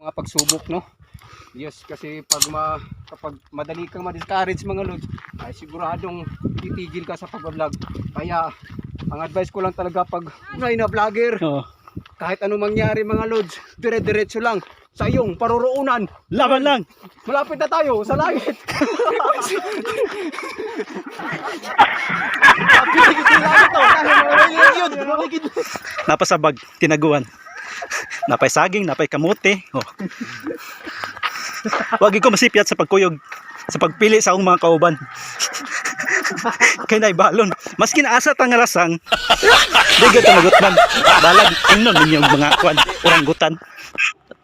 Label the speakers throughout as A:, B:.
A: mga pagsubok no yes kasi pag ma, kapag madali kang ma-discourage mga lods ay siguradong titigil ka sa pag-vlog kaya ang advice ko lang talaga pag ngay na vlogger
B: Oh.
A: kahit ano mangyari mga lods dire-diretso lang sa iyong paroroonan
B: Laban lang.
A: malapit na tayo sa langit
B: Napasabag, tinaguan. Napay saging, napay kamote. Oh. Wag ko masipyat sa pagkuyog sa pagpili sa akong mga kauban. Kay nay balon. Maski naasa tang lasang. Di gyud magutman. Balag ingnon ninyong mga kwan, oranggutan.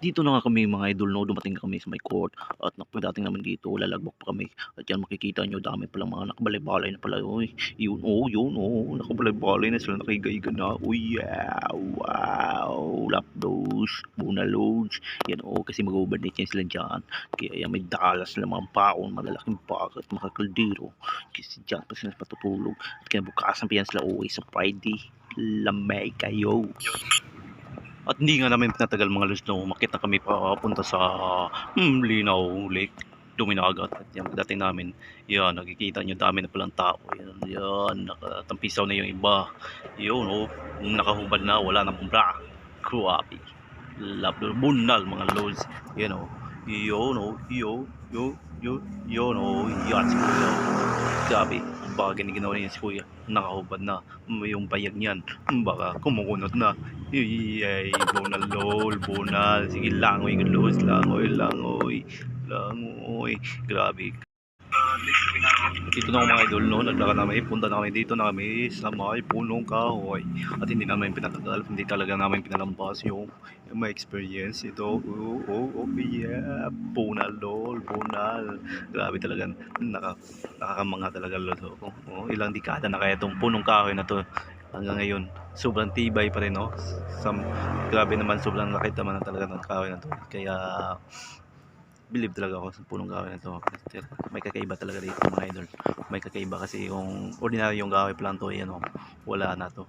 B: At dito na nga kami mga idol no, dumating kami sa may court at napadating naman dito, lalagbak pa kami. At yan makikita nyo, dami palang mga nakabalay-balay na pala. Uy, yun, oh, yun, oh, nakabalay-balay na sila, nakigaiga na. Uy, yeah, wow, lapdos, bunalods. Yan, oh, kasi mag-overnight yan sila dyan. Kaya yan, may dalas sila mga paon, malalaking bakit, mga kaldero. Kasi dyan pa sila patutulog. At kaya bukasan pa yan sila uwi sa Friday. Lamay kayo. At hindi nga namin pinatagal mga lods no, makita kami pa punta sa hmm, Linaw Lake. Duminagat at yan, pagdating namin, yan, nakikita nyo dami na palang tao. Yan, yan, nakatampisaw na yung iba. Yun, oh, nakahubad na, wala na bra. Grabe. Love, bunal mga lods. Yan, oh, yun, oh, yo, yo, yo, yun, oh, yan, si Kuya. Ang bagay na ginawa niya si Kuya. Nakahubad na, yung bayag niyan, baka kumukunot na. Yay, bunal lol, bunal. Sige, langoy, los, langoy, langoy, langoy. Grabe. Dito na ako mga idol, no? Naglakad namin, punta na kami dito na kami sa may punong kahoy. At hindi namin pinatagal, hindi talaga namin pinalampas yung, yung may experience ito. Oh, oh, oh, yeah. Bunal, lol, bunal. Grabe talaga, naka, nakakamanga talaga, lol. Oh, oh, ilang dekada na kaya itong punong kahoy na to hanggang ngayon sobrang tibay pa rin no? Sam, grabe naman sobrang laki naman na talaga ng kahoy na to. Kaya believe talaga ako sa punong kahoy na to. May kakaiba talaga dito mga idol. May kakaiba kasi yung ordinary yung kahoy pa lang to yan oh, wala na to.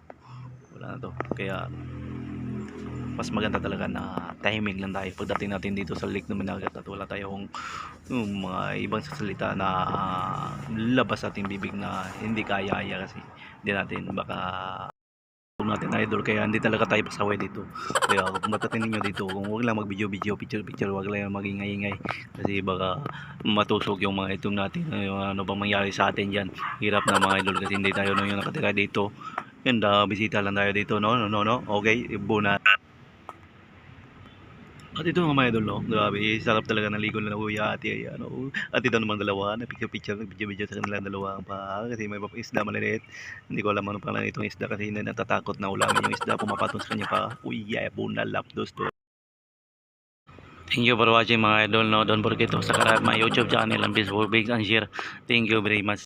B: Wala na to. Kaya mas maganda talaga na timing lang tayo pagdating natin dito sa lake ng Minagat at wala tayong yung mga ibang sasalita na labas sa ating bibig na hindi kaya-aya kasi hindi natin baka natin idol kaya hindi talaga tayo pasaway dito. Kaya kung matatin ninyo dito kung huwag lang mag video video picture picture huwag lang magingay-ingay kasi baka matusok yung mga item natin yung ano bang mangyari sa atin dyan. Hirap na mga idol kasi hindi tayo nung yung nakatira dito. Yun da bisita lang tayo dito. No no no no? Okay buna at ito nga mga idol, no? Grabe, sarap talaga ng ligo na kuya ate, ay, ano. At ito naman dalawa, na picture-picture, video-video sa kanilang dalawa pa. Kasi may isda maliliit. Hindi ko alam ano pala itong isda kasi hindi natatakot na ulamin yung isda pumapatong sa kanya pa. Uy, yeah, bunal, lapdos to. Thank you for watching mga idol, no? Don't forget to subscribe my YouTube channel and Facebook page and share. Thank you very much.